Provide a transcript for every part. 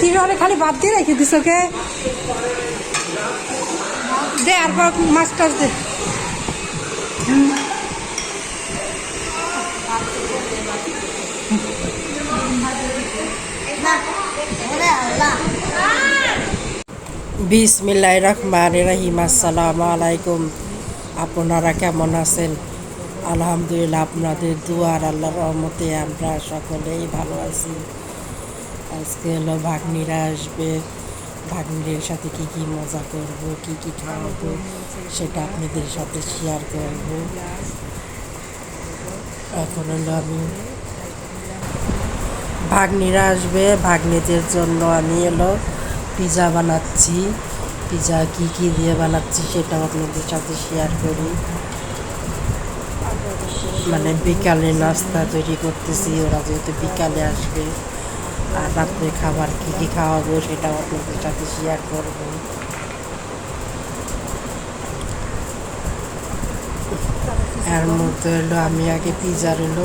কীভাবে খালি বাদ দিয়ে রেখে দিস, ওকে? দে আর টাছ দে। বিসমিল্লাহ রহমান রহিম আসসালামু আলাইকুম। আপনারা কেমন আছেন? আলহামদুলিল্লাহ, আপনাদের দুয়ার আল্লাহর রহমতে আমরা সকলেই ভালো আছি। আজকে হলো ভাগ্নিরা আসবে। ভাগ্নিদের সাথে কি কি মজা করব, কি কি খাওয়াবো, সেটা আপনাদের সাথে শেয়ার করব। এখন হলো আমি ভাগ্নিরা আসবে। ভাগ্নিদের জন্য আমি এলো পিজা বানাচ্ছি। পিজা কি কি দিয়ে বানাচ্ছি সেটাও আপনাদের সাথে শেয়ার করি। মানে বিকালে নাস্তা তৈরি করতেছি, ওরা যেহেতু বিকালে আসবে। আর রাত্রে খাবার কী কী খাওয়াবো সেটাও আপনাদের সাথে শেয়ার করব। এর মধ্যে হলো আমি আগে পিজার হলো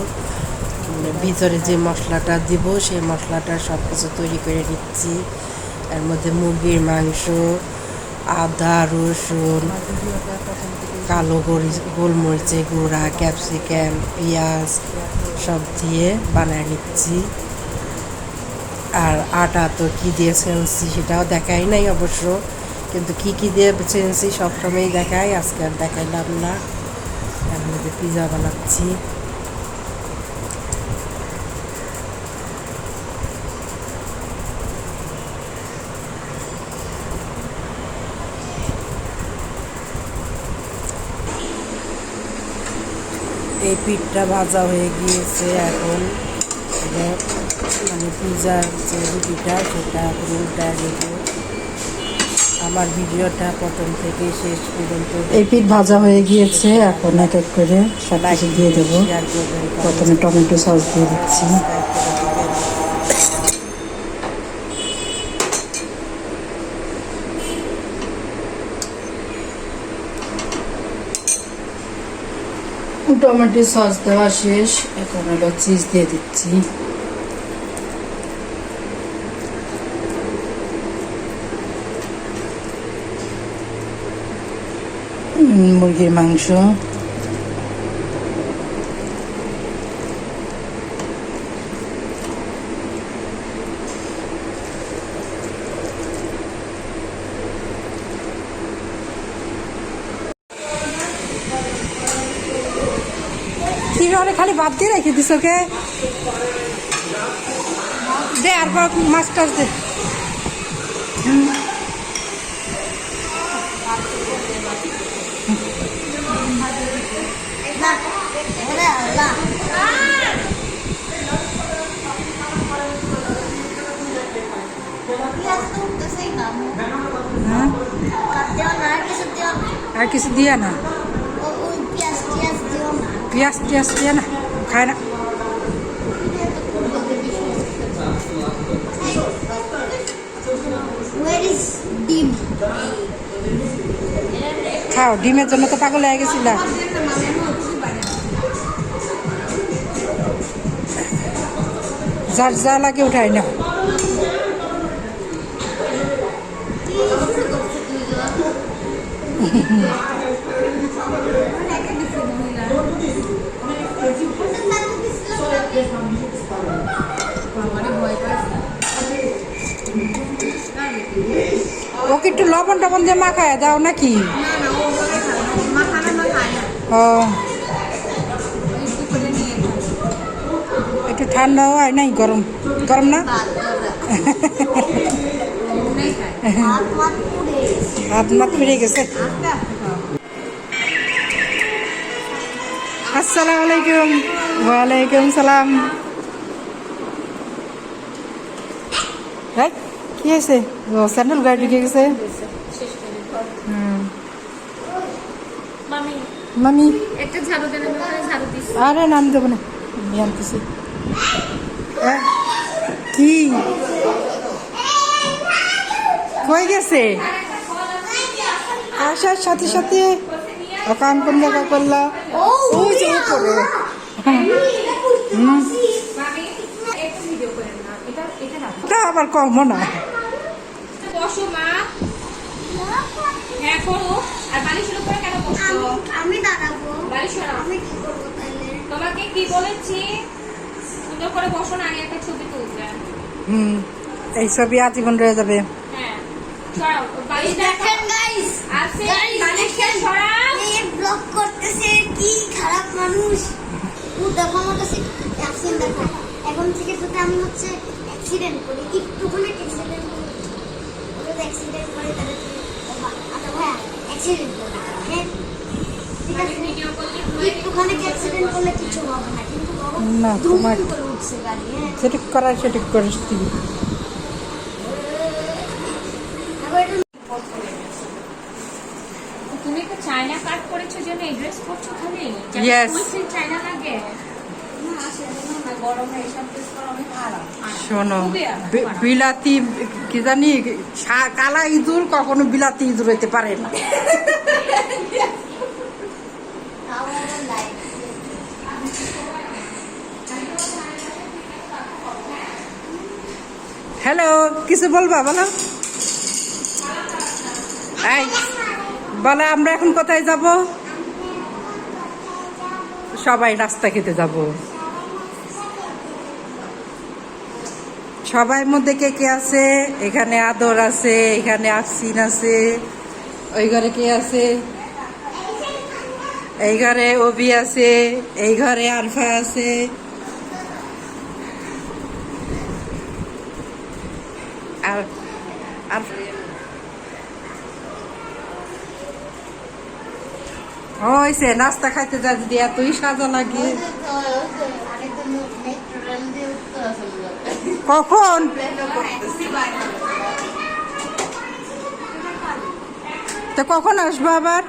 মানে ভিতরে যে মশলাটা দিব সেই মশলাটা সব কিছু তৈরি করে নিচ্ছি। এর মধ্যে মুরগির মাংস, আদা, রসুন, কালো গোলমরিচের গুঁড়া ক্যাপসিকাম পেঁয়াজ সব দিয়ে বানায় নিচ্ছি। আর আটা তো কী দিয়ে ছেনছি সেটাও দেখাই নাই অবশ্য। কিন্তু কি কি দিয়ে ছেনছি সবসময়ই দেখাই, আজকে আর দেখাইলাম না। এর মধ্যে পিজা বানাচ্ছি। এই পিঠটা ভাজা হয়ে গিয়েছে এখন। মানে পিজার যে রুটিটা সেটা উল্টা দেব আমার ভিডিওটা প্রথম থেকে শেষ পর্যন্ত এই পিঠ ভাজা হয়ে গিয়েছে এখন এক এক করে সব কিছু দিয়ে দেবো। প্রথমে টমেটো সস দিয়ে দিচ্ছি। টমেটো সস দেওয়া শেষ এখন হলো চিজ দিয়ে দিচ্ছি। মুরগির মাংস। কীভাবে খালি বাদ দিয়ে রেখে দিস ওকে? দে আর মাছ টাছ দে। আর কিছু দিয়ে না? পেঁয়াজ টিয়াজ দিয়ে না খায় না খাও ডিমের জন্য তো পাগল হয়ে গেছিল যার যা লাগে উঠাই না ওকে একটু লবণ টবণ দিয়ে মাখায় দাও নাকি? ও একটু ঠান্ডা হয় নাই গরম। গরম না? হাত মাত ফিরে গেছে। আসসালামু আলাইকুম। ওয়ালাইকুম সালাম। এই, কি হয়েছে? ও স্যান্ডেল গাড়ি ঢুকে গেছে। মামি একটা ঝাড়ু দেন আরে নাম দেবো না। হ্যাঁ? কি? কই গেছে? আসার সাথে সাথে কোন জায়গা করলা। ওই যে উপরে। হুম। মামি একটু ভিডিও করেন না এটা এটা তা আবার কমও না। বসো মা হ্যাঁ করো আর বালিশের উপরে কেন বসছো আমি দাঁড়াবো তোমাকে কি বলেছি? সুন্দর করে বসো না আগে একটা ছবি তুলবে হুম এই ছবি আজীবন রয়ে যাবে। হ্যাঁ দেখেন গাইস করতেছে কি খারাপ মানুষ। ও দেখো আমার কাছে অ্যাক্সিডেন্ট দেখো। এখন থেকে যদি আমি হচ্ছে অ্যাক্সিডেন্ট করি একটুখানি অ্যাক্সিডেন্ট করি অ্যাক্সিডেন্ট করে তাহলে আচ্ছা ভাইয়া অ্যাক্সিডেন্ট হ্যাঁ? না তোমার- হ্যাঁ সেটি করার সেটি করিস তুই তুমি তো চায়না কাট করেছ জন্য এই ড্রেস পরছো খালি Yes. চায়না লাগে না আসলে না গরমে এসব ড্রেস পরা অনেক আরাম আরাম। শোনো। বিলাতি কি জানি কালা ইঁদুর কখনো বিলাতি ইঁদুর হইতে পারে না হ্যালো কিছু বলবা, বলো। বলো, আমরা এখন কোথায় যাব? সবাই রাস্তা খেতে যাব। সবাই মধ্যে কে কে আছে? এখানে আদর আছে, এখানে আফসিন আছে। ওই ঘরে কে আছে? এই ঘরে অবি আছে, এই ঘরে আরফা আছে। আর আর হয়েছে নাস্তা খাইতে যা যদি এতই সাজা লাগে। কখন? তো কখন আসব আবার?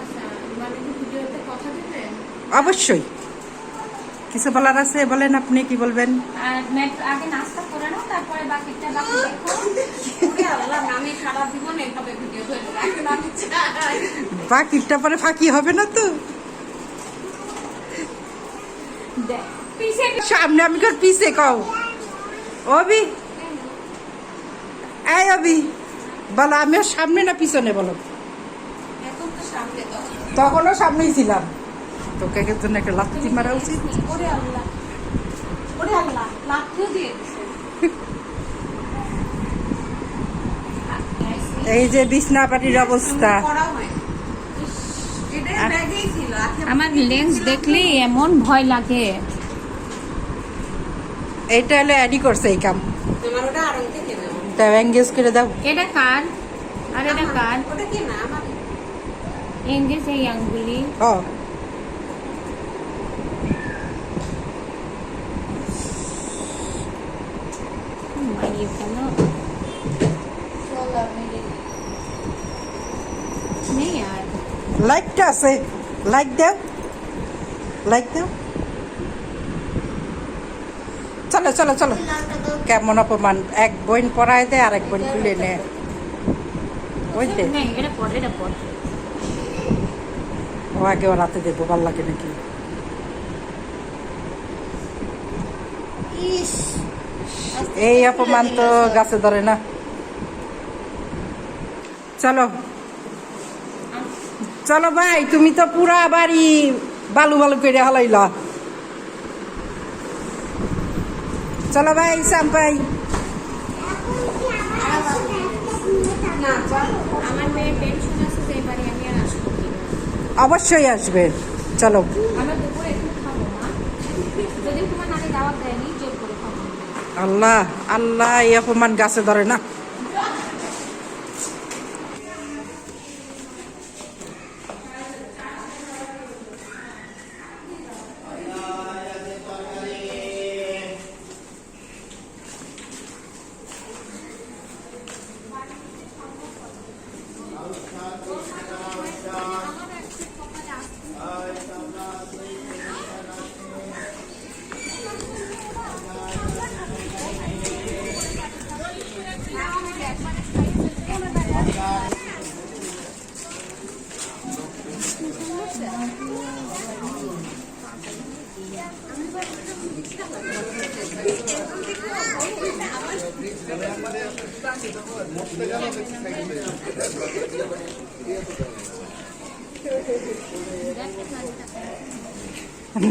আচ্ছা বোন কি ভিডিওতে শুরু করলে। অবশ্যই। কিছু বলার আছে বলেন আপনি কি বলবেন? আগে নাস্তা করে নাও তারপরে বাকি দেখো। বাকিটা পরে ফাঁকি হবে না তো? সামনে আমি কর পিছে কও? অবি? এই অবি বলো আমি ওর সামনে না পিছনে বলো? এখন তো সামনে তো। তখনও সামনেই ছিলাম। তোকে এর জন্য একটা লাত্তি মারা উচিত। এই যে বিছনা পাটির অবস্থা। হয়। আমার লেন্স দেখলেই এমন ভয় লাগে। এইটা হলো অ্যাডি করছে এই কাম। তোমার ওটা আড়ং থেকে নেব তা এঙ্গেজ করে দাও। এটা কার? আর এটা কার? ওটা কি না? আমার। এঙ্গেজ এই আঙ্গুলি। ও। মাইয়ে কেন নেই আর। লাইটটা আছে। লাইট দাও লাইট দাও চলো চলো চলো। কেমন অপমান? এক বইন পড়ায় দেয় আর এক বইন খুলে নে বুঝতে ও আগে ও রাতে দেবো ভালো লাগে নাকি? এই অপমান তো গাছে ধরে না। চলো। চলো ভাই তুমি তো পুরা বাড়ি বালু বালু করে হালাইলা। তোমার ভাই ইসাম ভাই। অবশ্যই আসবে। চলো। আল্লাহ আল্লাহ এই অপমান গাছে ধরে না।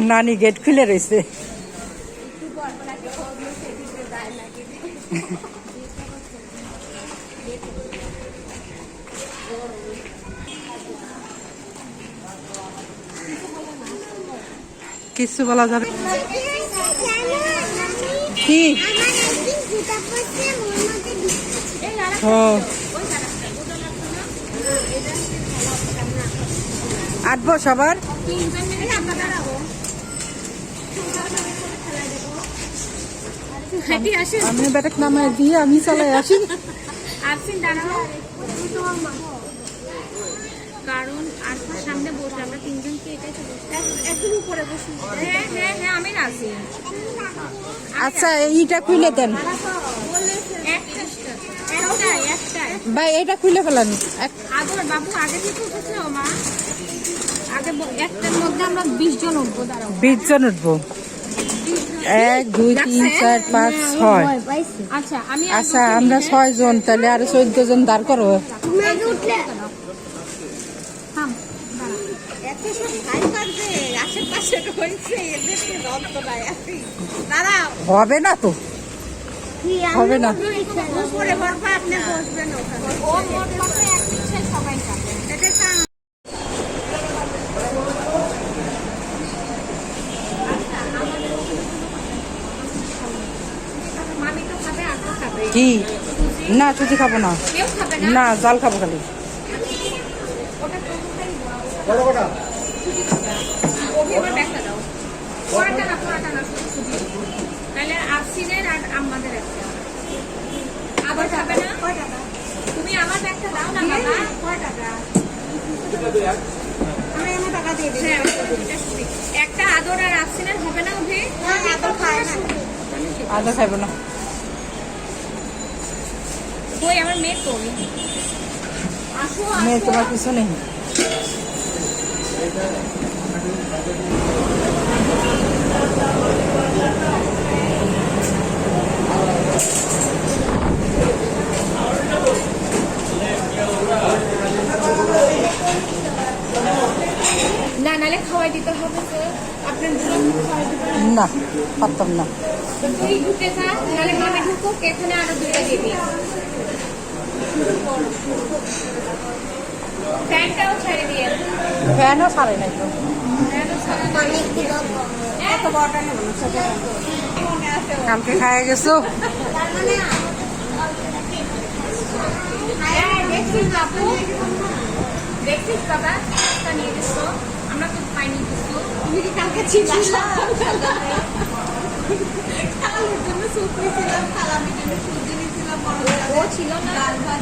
নানি গেট খুলে রয়েছে। কিছু বলা যাবে? কি? ও। আটবো সবার আমি বেটাক নামায় দিয়ে আমি চালাই আসি। আসেন দাঁড়াও কারণ আর সামনে বসে আমরা তিনজনকে এটাই তো একদম উপরে বসি হ্যাঁ হ্যাঁ হ্যাঁ আমি আচ্ছা এইটা খুলে দেন। ভাই এটা খুলে ফেলান। এক বাবু আগে থেকে উঠেছে মা। আগে একটার মধ্যে আমরা বিশ জন উঠবো দাঁড়াও। বিশ জন উঠবো। এক দুই তিন চার পাঁচ ছয়। আচ্ছা আচ্ছা আমরা ছয় জন তাহলে আরও চোদ্দ জন দাঁড় করো তুমি আগে উঠলে থাম এত সব খাই পারবে আশেপাশে রয়েছে এদেরকে রক্ত নাই দাঁড়াও। হবে না তো। হবে না। উপরে আপনি বসবেন ওখানে। ও এক সবাই এটা কি? না সুজি খাব না। কেউ খাবে না? না জাল খাব খালি ওকে এবার ব্যাগটা দাও পরাটা না পরাটা না শুধু শুধু তাহলে আফসিনের আর আমাদের একটা আবার খাবে না? তুমি আমার ব্যাগটা দাও না বাবা? কয় টাকা আমি এমন টাকা দিয়ে দিই। হ্যাঁ, একটা আদর আর আফসিনের হবে না ওভে আদর খায় না। আদা খাইবো না। কই আমার মেয়ে আসো মেয়ে তোমার কিছু নেই না নালে খাওয়াই দিতে হবে তো আপনার না পারতাম না। তুই ঢুকে যা নালে মামে ঢুকুক এখানে আরও দুটো দিবি প্যান্টটাও ছেড়ে দিয়ে। ফ্যানও ছাড়ে নাই তো। কালকে খাই গেছো? হ্যাঁ, দেখছিস বাবু নিয়ে গেছো আমরা তো পাইনি কিছু। তুমি কি কালকে ছিলাম খালার জন্য সুপ নিয়েছিলাম খালামের জন্য সুজি নিয়েছিলাম ও ছিল না। ডাল ভাত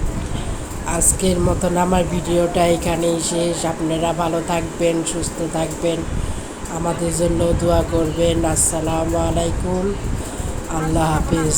আজকের মতন আমার ভিডিওটা এখানেই শেষ। আপনারা ভালো থাকবেন, সুস্থ থাকবেন। আমাদের জন্য দোয়া করবেন। আসসালামু আলাইকুম। আল্লাহ হাফিজ।